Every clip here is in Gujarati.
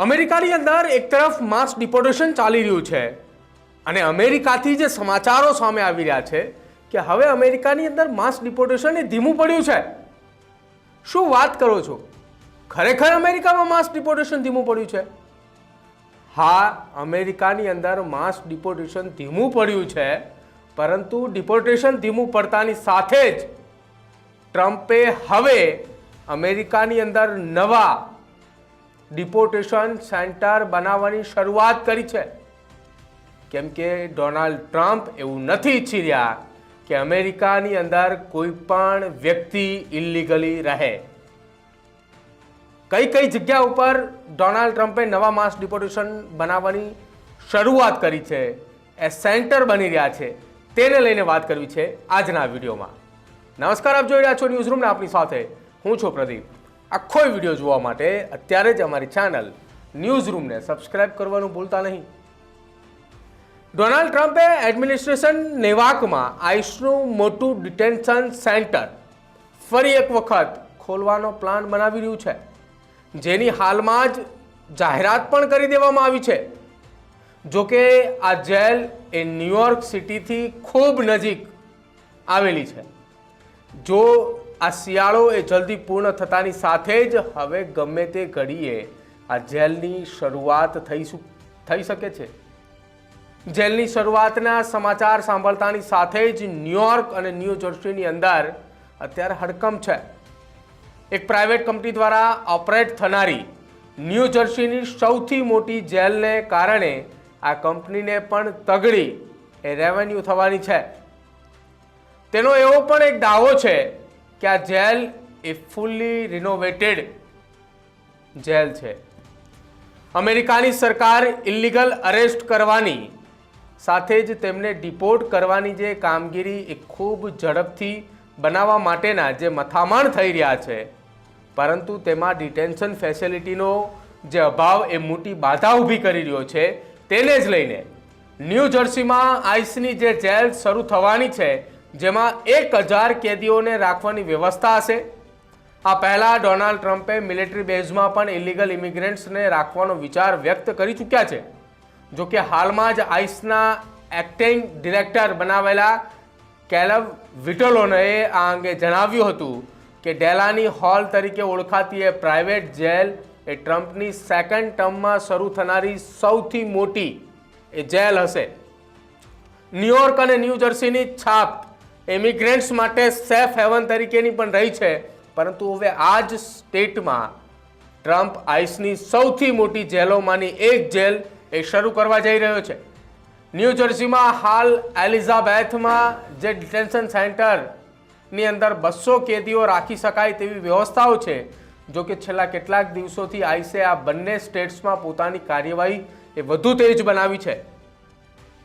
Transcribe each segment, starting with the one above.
અમેરિકાની અંદર એક તરફ માસ ડિપોર્ટેશન ચાલી રહ્યું છે અને અમેરિકાથી જે સમાચારો સામે આવી રહ્યા છે કે હવે અમેરિકાની અંદર માસ ડિપોર્ટેશન એ ધીમું પડ્યું છે. શું વાત કરો છો? ખરેખર અમેરિકામાં માસ ડિપોર્ટેશન ધીમું પડ્યું છે? હા, અમેરિકાની અંદર માસ ડિપોર્ટેશન ધીમું પડ્યું છે, પરંતુ ડિપોર્ટેશન ધીમું પડતાની સાથે જ ટ્રમ્પે હવે અમેરિકાની અંદર નવા ડિપોર્ટેશન સેન્ટર બનાવવાની શરૂઆત કરી છે. કેમ કે ડોનાલ્ડ ટ્રમ્પ એવું નથી ઈચ્છી રહ્યા કે અમેરિકાની અંદર કોઈ પણ વ્યક્તિ ઇલિગલી રહે. કઈ કઈ જગ્યા ઉપર ડોનાલ્ડ ટ્રમ્પે નવા માસ ડિપોર્ટેશન બનાવવાની શરૂઆત કરી છે, એ સેન્ટર બની રહ્યા છે, તેને લઈને વાત કરવી છે આજના વિડીયોમાં. નમસ્કાર, આપ જોઈ રહ્યા છો ન્યૂઝ રૂમને, આપની સાથે હું છું પ્રદીપ. આખો વીડિયો જોવા માટે અત્યારે જ અમારી ચેનલ ન્યૂઝ રૂમને સબસ્ક્રાઇબ કરવાનું ભૂલતા નહીં. ડોનાલ્ડ ટ્રમ્પે એડમિનિસ્ટ્રેશન નેવાકમાં આઈસનું મોટું ડિટેન્શન સેન્ટર ફરી એક વખત ખોલવાનો પ્લાન બનાવી રહ્યું છે. જેની હાલમાં જ જાહેરાત પણ કરી દેવામાં આવી છે. જોકે આ જેલ એ ન્યુયોર્ક સિટીથી ખૂબ નજીક આવેલી છે. જો આ શિયાળો એ જલ્દી પૂર્ણ થતાની સાથે જ હવે ગમે તે ઘડીએ આ જેલની શરૂઆત થઈ થઈ શકે છે. જેલની શરૂઆતના સમાચાર સાંભળતાની સાથે જ ન્યુયોર્ક અને ન્યૂ જર્સીની અંદર અત્યારે હડકંપ છે. એક પ્રાઇવેટ કંપની દ્વારા ઓપરેટ થનારી ન્યૂ જર્સીની સૌથી મોટી જેલને કારણે આ કંપનીને પણ તગડી એ રેવન્યુ થવાની છે. તેનો એવો પણ એક દાવો છે કે આ જેલ એ ફૂલ્લી રિનોવેટેડ જેલ છે. અમેરિકાની સરકાર ઇલીગલ અરેસ્ટ કરવાની, સાથે જ તેમને ડિપોર્ટ કરવાની જે કામગીરી એ ખૂબ ઝડપથી બનાવવા માટેના જે મથામણ થઈ રહ્યા છે. પરંતુ તેમાં ડિટેન્શન ફેસિલિટીનો જે અભાવ એ મોટી બાધા ઊભી કરી રહ્યો છે. તેને જ લઈને ન્યૂ જર્સીમાં આઈસની જે જેલ શરૂ થવાની છે જેમાં એક હજાર કેદીઓને રાખવાની વ્યવસ્થા હશે. આ પહેલા ડોનાલ્ડ ટ્રમ્પે મિલિટરી બેઝમાં પણ ઇલીગલ ઇમિગ્રન્ટ્સને રાખવાનો વિચાર વ્યક્ત કરી ચૂક્યા છે. જો કે હાલમાં જ આઈસના એક્ટિંગ ડિરેક્ટર બનાવેલા કેલવ વિટોલોને આ અંગે જણાવ્યું હતું કે ડેલાની હોલ તરીકે ઓળખાતી એ પ્રાઇવેટ જેલ એ ટ્રમ્પની સેકન્ડ ટર્મમાં શરૂ થનારી સૌથી મોટી એ જેલ હશે. ન્યુયોર્ક અને ન્યૂ જર્સીની છાપ ઇમિગ્રન્ટ્સ માટે સેફ હેવન તરીકેની પણ રહી છે. પરંતુ હવે આ જ સ્ટેટમાં ટ્રમ્પ આઈસની સૌથી મોટી જેલોમાંની એક જેલ એ શરૂ કરવા જઈ રહ્યો છે. ન્યૂ જર્સીમાં હાલ એલિઝાબેથમાં જે ડિટેન્શન સેન્ટરની અંદર બસો કેદીઓ રાખી શકાય તેવી વ્યવસ્થાઓ છે, જો કે છેલ્લા કેટલાક દિવસોથી આઈસે આ બંને સ્ટેટ્સમાં પોતાની કાર્યવાહી એ વધુ તેજ બનાવી છે.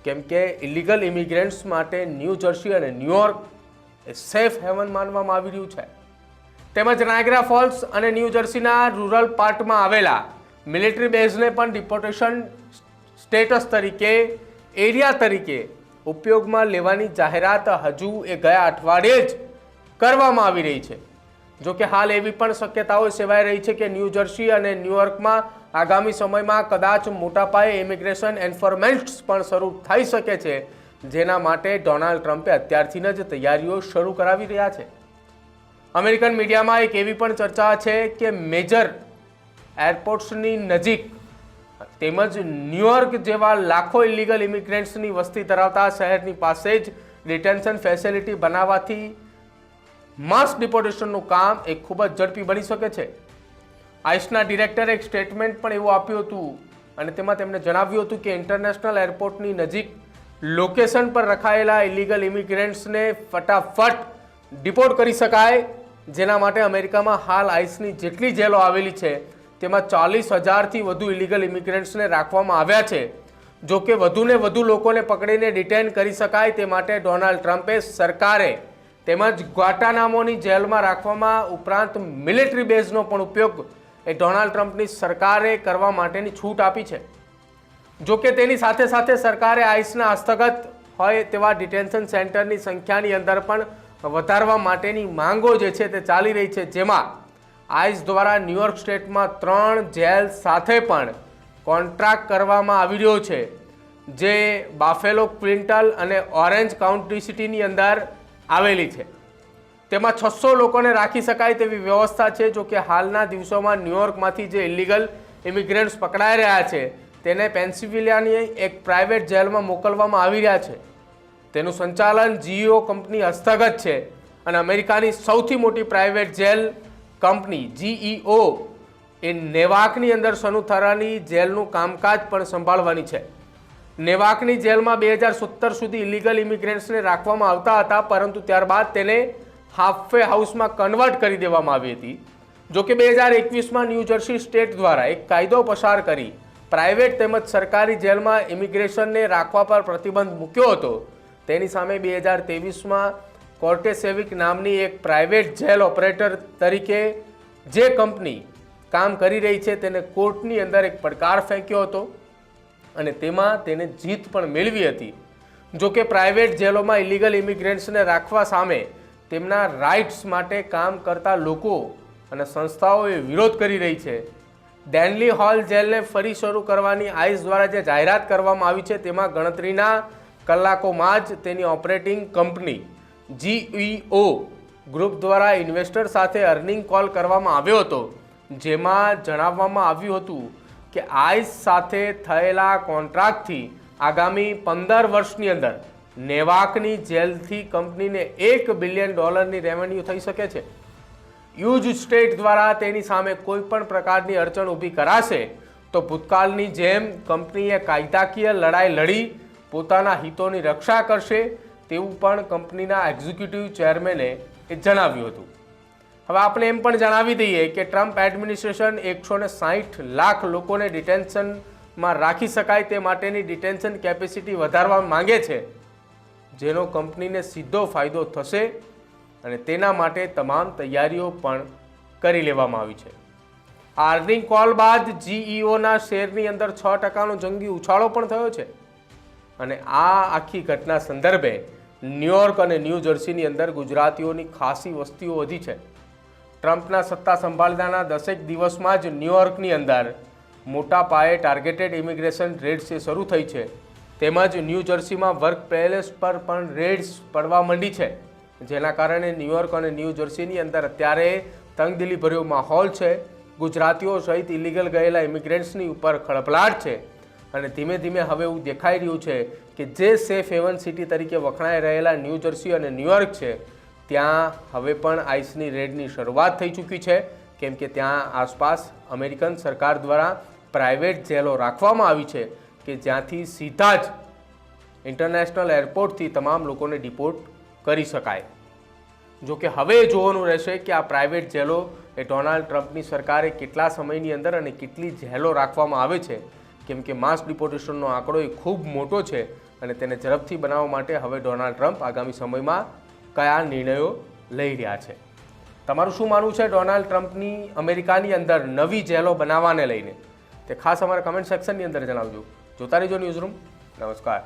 કેમ કે ઇલીગલ ઇમિગ્રન્ટ્સ માટે ન્યૂ જર્સી અને ન્યુયોર્ક એ સેફ હેવન માનવામાં આવી રહ્યું છે. તેમજ નાયગ્રા ફોલ્સ અને ન્યૂ જર્સીના રૂરલ પાર્ટમાં આવેલા મિલિટરી બેઝને પણ ડિપોર્ટેશન સ્ટેટસ તરીકે એરિયા તરીકે ઉપયોગમાં લેવાની જાહેરાત હજુ એ ગયા અઠવાડિયે જ કરવામાં આવી રહી છે. જો કે હાલ એવી પણ શક્યતાઓ સેવાઈ રહી છે કે ન્યૂ જર્સી અને ન્યુયોર્કમાં આગામી સમયમાં કદાચ મોટા પાયે ઇમિગ્રેશન એન્ફોર્મેન્ટ્સ પણ શરૂ થઈ શકે છે, જેના માટે ડોનાલ્ડ ટ્રમ્પે અત્યારથી જ તૈયારીઓ શરૂ કરાવી રહ્યા છે. અમેરિકન મીડિયામાં એક એવી પણ ચર્ચા છે કે મેજર એરપોર્ટ્સની નજીક તેમજ ન્યુયોર્ક જેવા લાખો ઇલીગલ ઇમિગ્રન્ટ્સની વસ્તી ધરાવતા શહેરની પાસે જ ડિટેન્શન ફેસિલિટી બનાવવાથી માસ ડિપોર્ટેશનનું કામ એ ખૂબ જ ઝડપી બની શકે છે. આઈસના ડિરેક્ટરે એક સ્ટેટમેન્ટ પણ એવું આપ્યું હતું અને તેમાં તેમણે જણાવ્યું હતું કે ઇન્ટરનેશનલ એરપોર્ટની નજીક લોકેશન પર રખાયેલા ઇલીગલ ઇમિગ્રન્ટ્સને ફટાફટ ડિપોર્ટ કરી શકાય. જેના માટે અમેરિકામાં હાલ આઈસની જેટલી જેલો આવેલી છે, તેમાં ચાલીસ હજારથી વધુ ઇલીગલ ઇમિગ્રન્ટ્સને રાખવામાં આવ્યા છે. જો કે વધુને વધુ લોકોને પકડીને ડિટેન કરી શકાય તે માટે ડોનાલ્ડ ટ્રમ્પે સરકારે તેમજ ગ્વાટાનામોની જેલમાં રાખવામાં ઉપરાંત મિલિટરી બેઝનો પણ ઉપયોગ એ ડોનાલ્ડ ટ્રમ્પની સરકારે કરવા માટેની છૂટ આપી છે. જો કે તેની સાથે સાથે સરકારે આઈસના હસ્તગત હોય તેવા ડિટેન્શન સેન્ટરની સંખ્યાની અંદર પણ વધારવા માટેની માંગો જે છે તે ચાલી રહી છે. જેમાં આઈસ દ્વારા ન્યુયોર્ક સ્ટેટમાં ત્રણ જેલ સાથે પણ કોન્ટ્રાક્ટ કરવામાં આવી રહ્યો છે. જે બાફેલો ક્વિન્ટલ અને ઓરેન્જ કાઉન્ટી સિટીની અંદર આવેલી છે. તેમાં છસો લોકોને રાખી શકાય તેવી વ્યવસ્થા છે, જો કે હાલના દિવસોમાં ન્યુયોર્કમાંથી જે ઇલીગલ ઇમિગ્રન્ટ્સ પકડાઈ રહ્યા છે, તેને પેન્સિલ્વેનિયાની એક પ્રાઇવેટ જેલમાં મોકલવામાં આવી રહ્યા છે. તેનું સંચાલન જીઓ કંપની હસ્તગત છે અને અમેરિકાની સૌથી મોટી પ્રાઇવેટ જેલ કંપની જીઈઓ એ નેવાકની અંદર સનુથરાની જેલનું કામકાજ પણ સંભાળવાની છે. નેવાકની જેલમાં બે હજાર સત્તર સુધી ઇલીગલ ઇમિગ્રન્ટ્સને રાખવામાં આવતા હતા, પરંતુ ત્યારબાદ તેને હાફવે હાઉસમાં કન્વર્ટ કરી દેવામાં આવી હતી. જો કે બે હજાર એકવીસમાં ન્યૂજર્સી સ્ટેટ દ્વારા એક કાયદો પસાર કરી પ્રાઇવેટ તેમજ સરકારી જેલમાં ઇમિગ્રેશનને રાખવા પર પ્રતિબંધ મૂક્યો હતો. તેની સામે બે હજાર ત્રેવીસમાં કોર્ટેસેવિક નામની એક પ્રાઇવેટ જેલ ઓપરેટર તરીકે જે કંપની કામ કરી રહી છે તેને કોર્ટની અંદર એક પડકાર ફેંક્યો હતો અને તેમાં તેને જીત પણ મેળવી હતી. જો કે પ્રાઇવેટ જેલોમાં ઇલીગલ ઇમિગ્રન્ટ્સને રાખવા સામે તેમના રાઇટ્સ માટે કામ કરતા લોકો અને સંસ્થાઓએ વિરોધ કરી રહી છે. ડેનલી હોલ જેલને ફરી શરૂ કરવાની આઈસ દ્વારા જે જાહેરાત કરવામાં આવી છે, તેમાં ગણતરીના કલાકોમાં જ તેની ઓપરેટિંગ કંપની જીઈઓ ગ્રુપ દ્વારા ઇન્વેસ્ટર સાથે અર્નિંગ કોલ કરવામાં આવ્યો હતો. જેમાં જણાવવામાં આવ્યું હતું કે આઈસ સાથે થયેલા કોન્ટ્રાક્ટથી આગામી પંદર વર્ષની અંદર નેવાકની જેલથી કંપનીને એક બિલિયન ડોલરની રેવન્યુ થઈ શકે છે. યુજ સ્ટેટ દ્વારા તેની સામે કોઈ પણ પ્રકારની અડચણ ઊભી કરાશે, તો ભૂતકાળની જેમ કંપનીએ કાયદાકીય લડાઈ લડી, પોતાના હિતોની રક્ષા કરશે તેવું પણ કંપનીના એક્ઝિક્યુટિવ ચેરમેને એ જણાવ્યું હતું. હવે આપણે એમ પણ જણાવી દઈએ કે ટ્રમ્પ એડમિનિસ્ટ્રેશન એકસો ને સાહીઠ લાખ લોકોને ડિટેન્શનમાં રાખી શકાય તે માટેની ડિટેન્શન કેપેસિટી વધારવા માંગે છે. જેનો કંપનીને સીધો ફાયદો થશે અને તેના માટે તમામ તૈયારીઓ પણ કરી લેવામાં આવી છે. આ અર્નિંગ કોલ બાદ જીઈઓના શેરની અંદર છ ટકાનો જંગી ઉછાળો પણ થયો છે. અને આ આખી ઘટના સંદર્ભે ન્યુયોર્ક અને ન્યૂ જર્સીની અંદર ગુજરાતીઓની ખાસી વસ્તીઓ વધી છે. ટ્રમ્પના સત્તા સંભાળતાના દસેક દિવસમાં જ ન્યુયોર્કની અંદર મોટા પાયે ટાર્ગેટેડ ઇમિગ્રેશન રેડ્સ એ શરૂ થઈ છે. તેમજ ન્યૂ જર્સીમાં વર્ક પેલેસ પર પણ રેડ્સ પડવા માંડી છે. જેના કારણે ન્યુયોર્ક અને ન્યૂ જર્સીની અંદર અત્યારે તંગદિલીભર્યો માહોલ છે. ગુજરાતીઓ સહિત ઇલીગલ ગયેલા ઇમિગ્રન્ટ્સની ઉપર ખળભળાટ છે. અને ધીમે ધીમે હવે એવું દેખાઈ રહ્યું છે કે જે સેફ હેવન સિટી તરીકે વખણાઈ રહેલા ન્યૂ જર્સી અને ન્યુયોર્ક છે, ત્યાં હવે પણ આઈસની રેડની શરૂઆત થઈ ચૂકી છે. કેમ કે ત્યાં આસપાસ અમેરિકન સરકાર દ્વારા પ્રાઇવેટ જેલો રાખવામાં આવી છે. કે જ્યાંથી સીધા જ ઇન્ટરનેશનલ એરપોર્ટથી તમામ લોકોને ડિપોર્ટ કરી શકાય. જો કે હવે જોવાનું રહેશે કે આ પ્રાઇવેટ જેલો એ ડોનાલ્ડ ટ્રમ્પની સરકારે કેટલા સમયની અંદર અને કેટલી જેલો રાખવામાં આવે છે. કેમ કે માસ ડિપોર્ટેશનનો આંકડો એ ખૂબ મોટો છે અને તેને ઝડપથી બનાવવા માટે હવે ડોનાલ્ડ ટ્રમ્પ આગામી સમયમાં કયા નિર્ણયો લઈ રહ્યા છે. તમારું શું માનવું છે ડોનાલ્ડ ટ્રમ્પની અમેરિકાની અંદર નવી જેલો બનાવવાને લઈને? તે ખાસ અમારા કમેન્ટ સેક્શનની અંદર જણાવજો. જોતા રહેજો ન્યૂઝરૂમ નમસ્કાર.